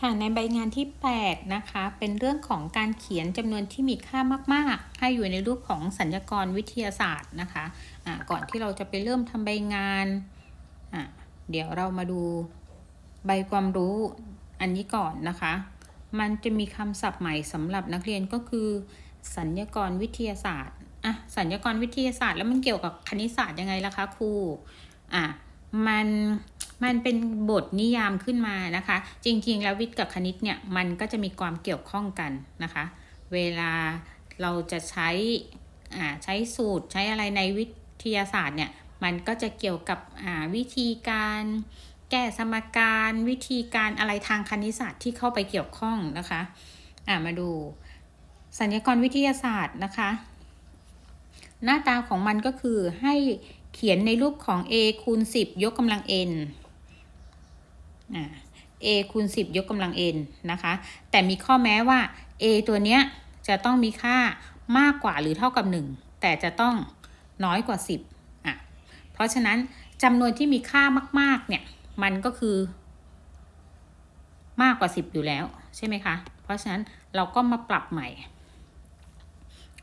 ค่ะในใบงานที่ 8 นะคะ เป็นเรื่องของการเขียนจำนวนที่มีค่ามากๆ ให้อยู่ในรูปของสัญญกรวิทยาศาสตร์นะคะะก่อนที่เราจะไปเริ่มทำใบงานเดี๋ยวเรามาดูใบความรู้อันนี้ก่อนนะคะ มันจะมีคำศัพท์ใหม่สำหรับนักเรียนก็คือ สัญญกรวิทยาศาสตร์อะสัญญกรวิทยาศาสตร์แล้วมันเกี่ยวกับคณิตศาสตร์ยังไงล่ะคะครูอะมัน มันเป็นบทนิยามขึ้นมานะคะ จริงๆ แล้ววิทย์กับคณิตเนี่ยมันก็จะมีความเกี่ยวข้องกันนะคะ เวลาเราจะใช้ใช้สูตรใช้อะไรในวิทยาศาสตร์เนี่ยมันก็จะเกี่ยวกับวิธีการแก้สมการวิธีการอะไรทางคณิตศาสตร์ที่เข้าไปเกี่ยวข้องนะคะะมาดูสัญญกรวิทยาศาสตร์นะคะ หน้าตาของมันก็คือให้เขียนในรูปของ a คูณ 10 ยกกำลัง n a คูณ 10 ยกกำลัง n นะคะ แต่มีข้อแม้ว่า a ตัวเนี้ยจะต้องมีค่ามากกว่าหรือเท่ากับ 1 แต่จะต้องน้อยกว่า 10อะเพราะฉะนั้นจำนวนที่มีค่ามาก ๆ เนี่ย มันก็คือ มากกว่า 10 อยู่แล้ว ใช่ไหมคะ เพราะฉะนั้นเราก็มาปรับใหม่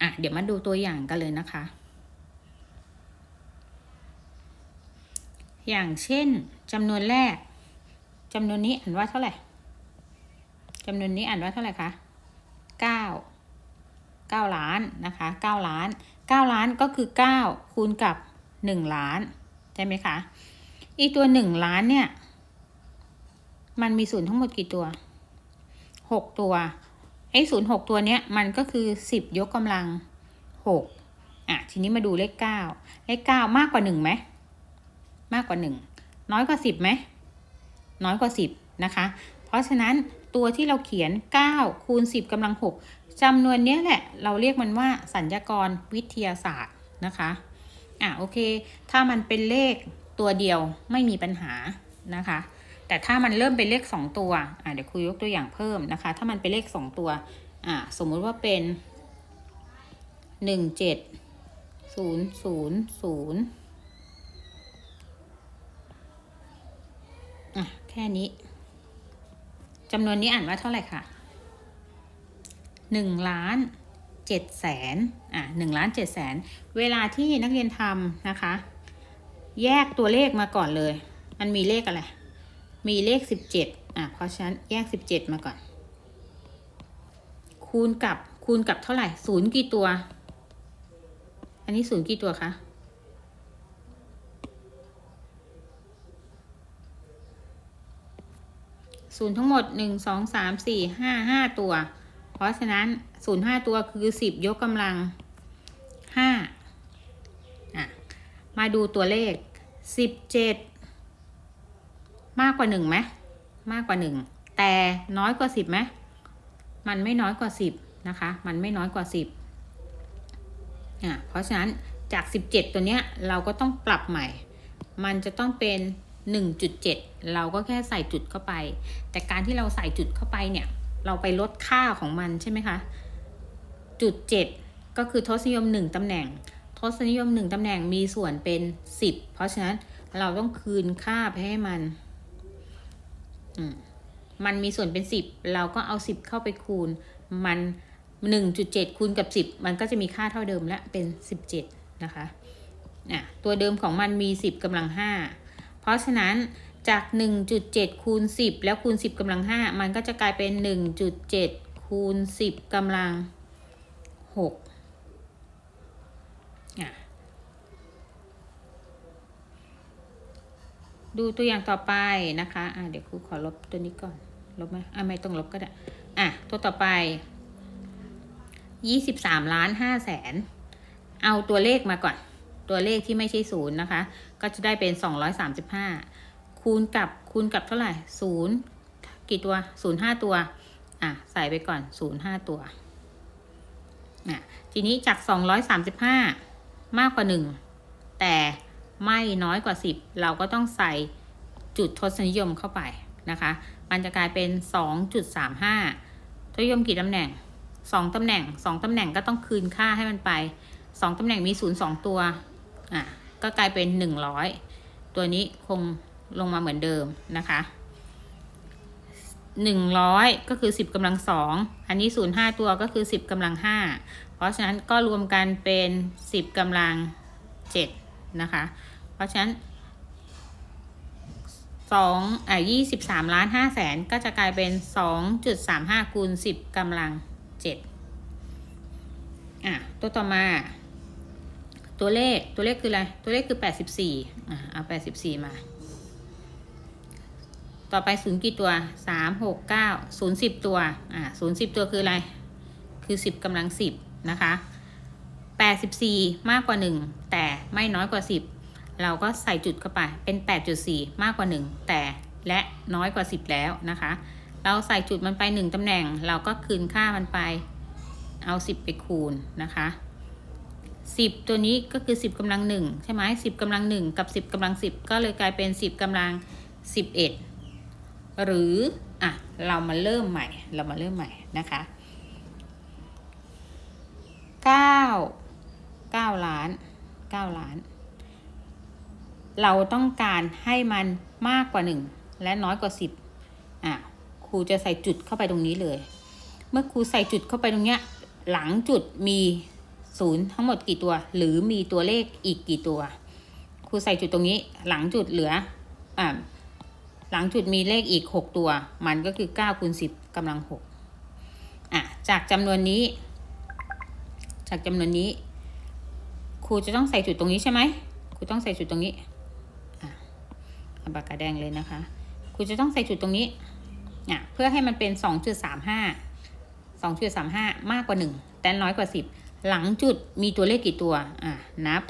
อะเดี๋ยวมาดูตัวอย่างกันเลยนะคะ อย่างเช่นจำนวนแรก จำนวนนี้อ่านว่าเท่าไหร่จำนวนนี้อ่านว่าเท่าไหร่คะเก้าเก้าล้านนะคะเก้าล้านเก้าล้านก็คือเก้าคูณกับหนึ่งล้านใช่ไหมคะอีตัวหนึ่งล้านเนี่ยมันมีศูนย์ทั้งหมดกี่ตัวหกตัวไอ้ศูนย์หกตัวเนี้ยมันก็คือสิบยกกำลังหกอะทีนี้มาดูเลขเก้าเลขเก้ามากกว่าหนึ่งไหมมากกว่าหนึ่งน้อยกว่าสิบไหม น้อยกว่า 10 นะคะ เพราะฉะนั้นตัวที่เราเขียน 9 คูณ 10กำลัง 6จำนวนนี้แหละ เราเรียกมันว่าสัญญกรวิทยาศาสตร์นะคะ อะโอเค ถ้ามันเป็นเลขตัวเดียวไม่มีปัญหานะคะ แต่ถ้ามันเริ่มเป็นเลข 2 ตัว อะเดี๋ยวคุยยกตัวอย่างเพิ่มนะคะ ถ้ามันเป็นเลข 2 ตัว อะสมมุติว่าเป็น 1 7 0 0 0อะ แค่นี้จำนวนนี้อ่านว่าเท่าไหร่คะหนึ่งล้านเจ็ดแสนอะหนึ่งล้านเจ็ดแสนเวลาที่นักเรียนทำนะคะ แยกตัวเลขมาก่อนเลย มันมีเลขอะไร มีเลขสิบเจ็ดอะเพราะฉะนั้นแยกสิบเจ็ดมาก่อน คูณกับคูณกับเท่าไหร่ศูนย์กี่ตัว อันนี้ศูนย์กี่ตัวคะ ศูนย์ทั้งหมดหนึ่งสองสามสี่ห้าห้าตัว เพราะฉะนั้นศูนย์ห้าตัวคือสิบยกกำลังห้าอะ มาดูตัวเลขสิบเจ็ดมากกว่าหนึ่งไหมมากกว่าหนึ่งแต่น้อยกว่าสิบไหมมันไม่น้อยกว่าสิบนะคะ มันไม่น้อยกว่าสิบอะเพราะฉะนั้นจากสิบเจ็ดตัวเนี้ยเราก็ต้องปรับใหม่ มันจะต้องเป็น 1.7 เราก็แค่ใส่จุดเข้าไป แต่การที่เราใส่จุดเข้าไปเนี่ย เราไปลดค่าของมันใช่ไหมคะ จุด 7 ก็คือทศนิยม 1ตำแหน่ง ทศนิยม 1ตำแหน่งมีส่วนเป็น 10 เพราะฉะนั้นเราต้องคืนค่าไปให้มัน มันมีส่วนเป็น 10 เราก็เอา 10 เข้าไปคูณ มัน 1.7 คูณกับ 10 มันก็จะมีค่าเท่าเดิมและเป็น 17 นะคะะตัวเดิมของมันมี 10กำลัง5 เพราะฉะนั้นจาก 1.7 คูณ 10 แล้วคูณ 10กำลัง 5 มันก็จะกลายเป็น 1.7 คูณ 10กำลัง6ดูตัวอย่างต่อไปนะคะะเดี๋ยวครูขอลบตัวนี้ก่อน ลบไหมอะไม่ต้องลบก็ได้ อะ ตัวต่อไป 23 ล้าน5แสน เอาตัวเลขมาก่อน ตัวเลขที่ไม่ใช่ศูนย์นะคะ ก็จะได้เป็น 235 คูณกับคูณกับเท่าไหร่ศูนย์กี่ตัวศูนย์ห้าตัว อะ ใส่ไปก่อนศูนย์ห้าตัวอะทีนี้จาก 235 มากกว่า 1 แต่ไม่น้อยกว่า 10 เราก็ต้องใส่จุดทศนิยมเข้าไปนะคะ มันจะกลายเป็น 2.35 ทศนิยมกี่ตำแหน่ง 2ตำแหน่ง 2ตำแหน่งก็ต้องคืนค่าให้มันไป 2ตำแหน่งมี 0 2 ตัว อะ ก็กลายเป็น 100 ตัวนี้คงลงมาเหมือนเดิมนะคะหนึ่งร้อยก็คือสิบกำลังสองอันนี้ศูนย์ห้าตัวก็คือสิบกำลังห้าเพราะฉะนั้นก็รวมกันเป็นสิบกำลังเจ็ดนะคะ เพราะฉะนั้นสองอ่ายี่สิบสามล้านห้าแสนก็จะกลายเป็นสองจุดสามห้าคูณสิบกำลังเจ็ดอะ ตัวต่อมา ตัวเลขตัวเลขคืออะไร ตัวเลขคือแปดสิบสี่อะเอาแปดสิบสี่มา ต่อไปศูนย์กี่ตัวสามหกเก้าศูนย์สิบตัวอ่าศูนย์สิบตัวคืออะไร คือสิบกำลังสิบนะคะแปดสิบสี่มากกว่าหนึ่งแต่ไม่น้อยกว่าสิบเราก็ใส่จุดเข้าไปเป็นแปดจุดสี่มากกว่าหนึ่งแต่และน้อยกว่าสิบแล้วนะคะ เราใส่จุดมันไปหนึ่งตำแหน่ง เราก็คืนค่ามันไป เอาสิบไปคูณนะคะ สิบตัวนี้ก็คือสิบกำลังหนึ่งใช่ไหมสิบกำลังหนึ่งกับสิบกำลังสิบก็เลยกลายเป็นสิบกำลังสิบเอ็ดหรืออะเรามาเริ่มใหม่ เรามาเริ่มใหม่นะคะเก้าเก้าล้านเก้าล้าน เราต้องการให้มันมากกว่าหนึ่งและน้อยกว่าสิบอะครูจะใส่จุดเข้าไปตรงนี้เลย เมื่อครูใส่จุดเข้าไปตรงเนี้ยหลังจุดมี ศูนย์ทั้งหมดกี่ตัว หรือมีตัวเลขอีกกี่ตัว ครูใส่จุดตรงนี้หลังจุดเหลืออ่าหลังจุดมีเลขอีก 6 ตัว มันก็คือ9คูณ10กำลัง6อะจากจำนวนนี้ จากจำนวนนี้ ครูจะต้องใส่จุดตรงนี้ใช่ไหมครูต้องใส่จุดตรงนี้อะเอาปากกาแดงเลยนะคะ ครูจะต้องใส่จุดตรงนี้อะเพื่อให้มันเป็น 2.35 2.35 มากกว่า 1 แต่น้อยกว่า 10 หลังจุดมีตัวเลขกี่ตัว อะ นับ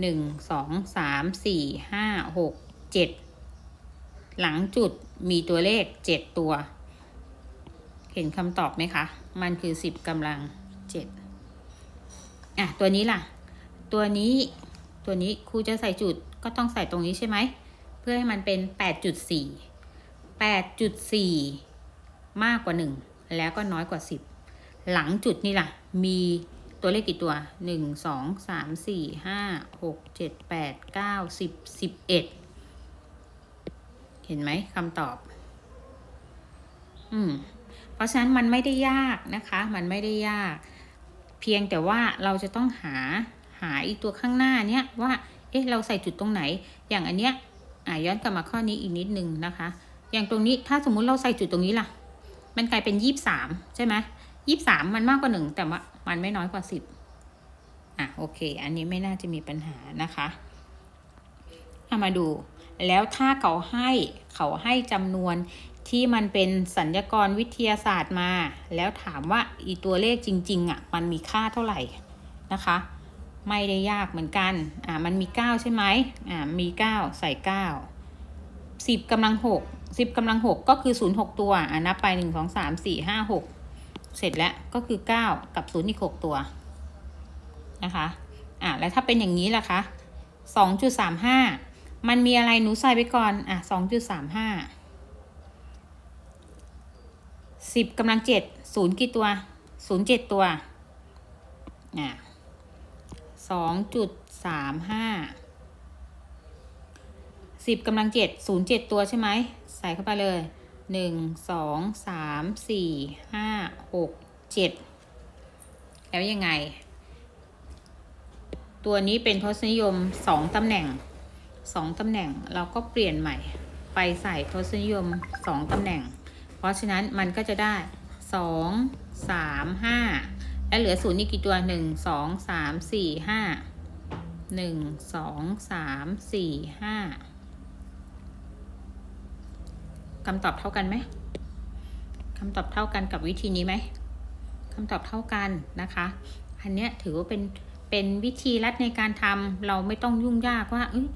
1 2 3 4 5 6 7หลังจุดมีตัวเลขเจ็ดตัว เห็นคำตอบไหมคะ มันคือสิบกำลังเจ็ดอะ ตัวนี้ล่ะ ตัวนี้ตัวนี้ครูจะใส่จุดก็ต้องใส่ตรงนี้ใช่ไหม เพื่อให้มันเป็นแปดจุดสี่แปดจุดสี่มากกว่าหนึ่งแล้วก็น้อยกว่าสิบ หลังจุดนี่ล่ะ มีตัวเลขกี่ตัวหนึ่งสองสามสี่ห้าหกเจ็ดแปดเก้าสิบสิบเอ็ดเห็นไหมคำตอบ อืม เพราะฉะนั้นมันไม่ได้ยากนะคะ มันไม่ได้ยาก เพียงแต่ว่าเราจะต้องหาหาอีกตัวข้างหน้าเนี้ยว่า เอ๊ะ เราใส่จุดตรงไหน อย่างอันเนี้ย อ่าย้อนกลับมาข้อนี้อีกนิดนึงนะคะ อย่างตรงนี้ถ้าสมมุติเราใส่จุดตรงนี้ล่ะ มันกลายเป็นยี่สามใช่ไหม ยี่สามมันมากกว่าหนึ่งแต่ว่ามันไม่น้อยกว่าสิบอะโอเค อันนี้ไม่น่าจะมีปัญหานะคะเอามาดู แล้วถ้าเขาให้เขาให้จำนวนที่มันเป็นสัญญกรวิทยาศาสตร์มา แล้วถามว่าอีตัวเลขจริงๆอะมันมีค่าเท่าไหร่นะคะ ไม่ได้ยากเหมือนกันอ่ามันมี 9 ใช่ไหมอ่ามี 9 ใส่ 9 10กำลัง 6 10กำลัง 6 ก็คือ 0 6 ตัวอ่านับไป 1 2 3 4 5 6 เสร็จแล้วก็คือ 9 กับ0อีก 6 ตัวนะคะอ่าแล้วถ้าเป็นอย่างนี้ล่ะคะ 2.35 มันมีอะไรหนูใส่ไปก่อนอะ2.35 10กำลัง7 0กี่ตัว0 7ตัวอะ2.35 10กำลัง7 0 7ตัวใช่ไหม ใส่เข้าไปเลย 1 2 3 4 5 6 7แล้วยังไง ตัวนี้เป็นทศนิยม2ตำแหน่ง2ตำแหน่งเราก็เปลี่ยนใหม่ ไปใส่ทศนิยม2ตำแหน่ง เพราะฉะนั้นมันก็จะได้2 3 5และเหลือศูนย์นี่กี่ตัว1 2 3 4 5 1 2 3 4 5 คำตอบเท่ากันไหมคำตอบเท่ากันกับวิธีนี้ไหมคำตอบเท่ากันนะคะ อันเนี้ยถือว่าเป็นเป็นวิธีรัดในการทำเราไม่ต้องยุ่งยากว่าเอ้ย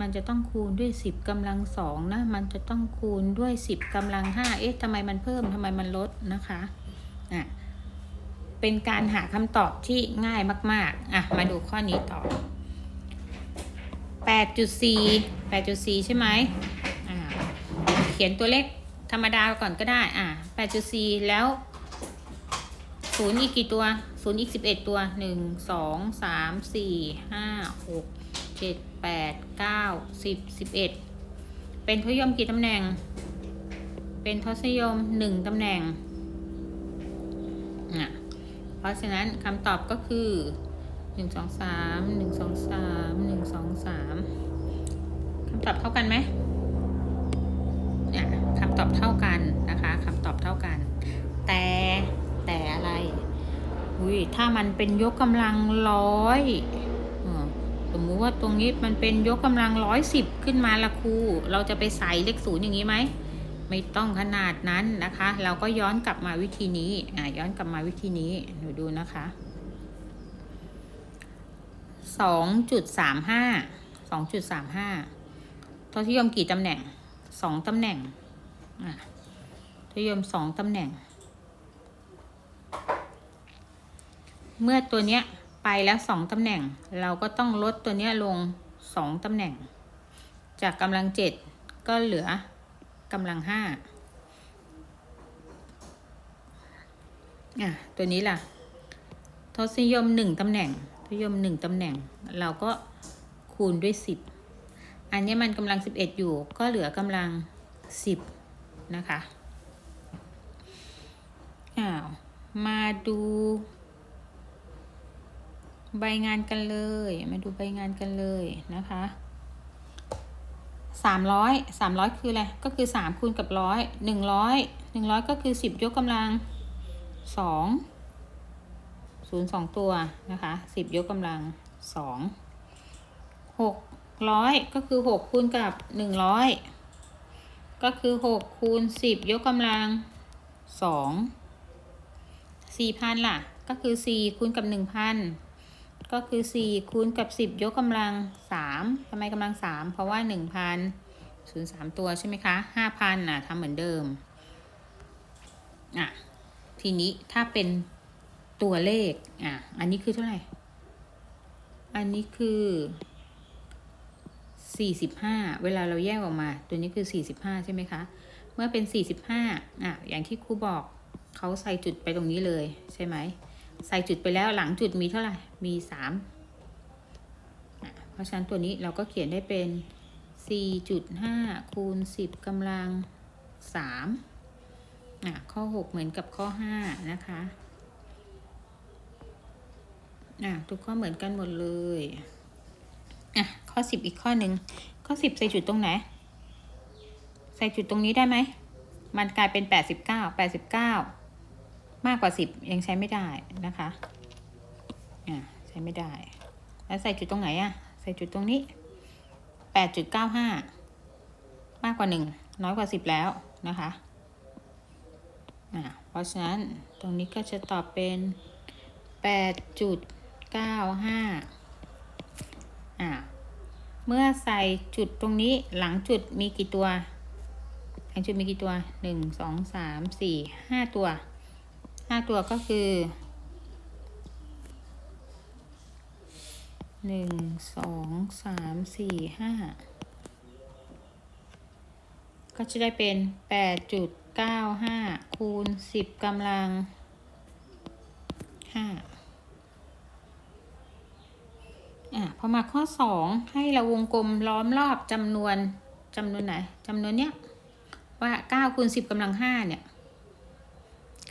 มันจะต้องคูณด้วยสิบกำลังสองนะ มันจะต้องคูณด้วยสิบกำลังห้าเอ๊ะทำไมมันเพิ่มทำไมมันลดนะคะอะเป็นการหาคำตอบที่ง่ายมาก ๆ อะ มาดูข้อนี้ต่อ 8.4 8.4 ใช่ไหม ขียนตัวเลขธรรมดาก่อนก็ได้ อะ8.4แล้วศูนย์อีกกี่ตัวศูนย์อีกสิบเอ็ดตัวหนึ่งสองสามสี่ห้าหกเจ็ดแปดเก้าสิบสิบเอ็ดเป็นทศนิยมกี่ตำแหน่ง เป็นทศนิยมหนึ่งตำแหน่งอะเพราะฉะนั้นคำตอบก็คือหนึ่งสองสามหนึ่งสองสามหนึ่งสองสามคำตอบเท่ากันไหม แต่แต่อะไรอุ้ยถ้ามันเป็นยกกำลังร้อยสมมุติว่าตรงนี้มันเป็นยกกำลังร้อยสิบขึ้นมาละครู เราจะไปใส่เลขศูนย์อย่างนี้ไหมไม่ต้องขนาดนั้นนะคะ เราก็ย้อนกลับมาวิธีนี้อ่าย้อนกลับมาวิธีนี้หนูดูนะคะสองจุดสามห้าสองจุดสามห้าทศนิยมกี่ตำแหน่งสองตำแหน่งอ่าทศนิยมสองตำแหน่ง เมื่อตัวเนี้ยไปแล้วสองตำแหน่ง เราก็ต้องลดตัวเนี้ยลงสองตำแหน่ง จากกำลังเจ็ดก็เหลือกำลังห้าอะตัวนี้ล่ะ ทศนิยมหนึ่งตำแหน่งทศนิยมหนึ่งตำแหน่ง เราก็คูณด้วยสิบอันนี้มันกำลังสิบเอ็ดอยู่ ก็เหลือกำลังสิบนะคะอ้าวมาดู ใบงานกันเลย มาดูใบงานกันเลยนะคะสามร้อยสามร้อยคืออะไร ก็คือสามคูณกับร้อยหนึ่งร้อยหนึ่งร้อยก็คือสิบยกกำลังสองศูนย์สองตัวนะคะสิบยกกำลังสองหกร้อยก็คือหกคูณกับหนึ่งร้อยก็คือหกคูณสิบยกกำลังสองสี่พันล่ะ ก็คือสี่คูณกับหนึ่งพัน ก็คือสี่คูณกับสิบยกกำลังสามทำไมกำลังสามเพราะว่าหนึ่งพันศูนย์สามตัวใช่ไหมคะห้าพันอะทำเหมือนเดิมอะทีนี้ถ้าเป็นตัวเลขอะอันนี้คือเท่าไหร่ อันนี้คือสี่สิบห้าเวลาเราแยกออกมา ตัวนี้คือสี่สิบห้าใช่ไหมคะ เมื่อเป็นสี่สิบห้าอะอย่างที่ครูบอกเขาใส่จุดไปตรงนี้เลยใช่ไหม ใส่จุดไปแล้วหลังจุดมีเท่าไหร่ มีสามเพราะฉะนั้นตัวนี้เราก็เขียนได้เป็น4.5คูณ10กำลัง3อะข้อ 6 เหมือนกับข้อ 5 นะคะอะทุกข้อเหมือนกันหมดเลยอะข้อ 10 อีกข้อหนึ่งข้อ 10 ใส่จุดตรงไหน ใส่จุดตรงนี้ได้ไหม มันกลายเป็น 89 89 มากกว่า10ยังใช้ไม่ได้นะคะอะใช้ไม่ได้ แล้วใส่จุดตรงไหนอะใส่จุดตรงนี้แปดจุดเก้าห้ามากกว่าหนึ่งน้อยกว่าสิบแล้วนะคะอ่าเพราะฉะนั้นตรงนี้ก็จะตอบเป็นแปดจุดเก้าห้าอ่าเมื่อใส่จุดตรงนี้หลังจุดมีกี่ตัวหลังจุดมีกี่ตัวหนึ่งสองสามสี่ห้าตัว ห้าตัวก็คือหนึ่งสองสามสี่ห้าก็จะได้เป็นแปดจุดเก้าห้าคูณสิบกำลังห้าอะพอมาข้อสองให้เราวงกลมล้อมรอบจำนวนจำนวนไหนจำนวนเนี้ยว่าเก้าคูณสิบกำลังห้าเนี่ย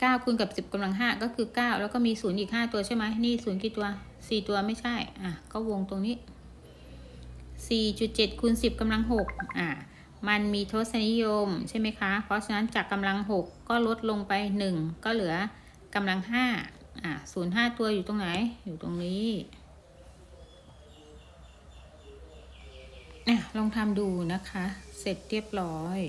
เก้าคูณกับสิบกำลังห้าก็คือเก้าแล้วก็มีศูนย์อีกห้าตัวใช่ไหมนี่ศูนย์กี่ตัวสี่ตัวไม่ใช่ อะ ก็วงตรงนี้สี่จุดเจ็ดคูณสิบกำลังหกอะ มันมีทศนิยมใช่ไหมคะ เพราะฉะนั้นจากกำลังหกก็ลดลงไปหนึ่งก็เหลือกำลังห้าอะศูนย์ห้าตัวอยู่ตรงไหน อยู่ตรงนี้อะลองทำดูนะคะ เสร็จเรียบร้อย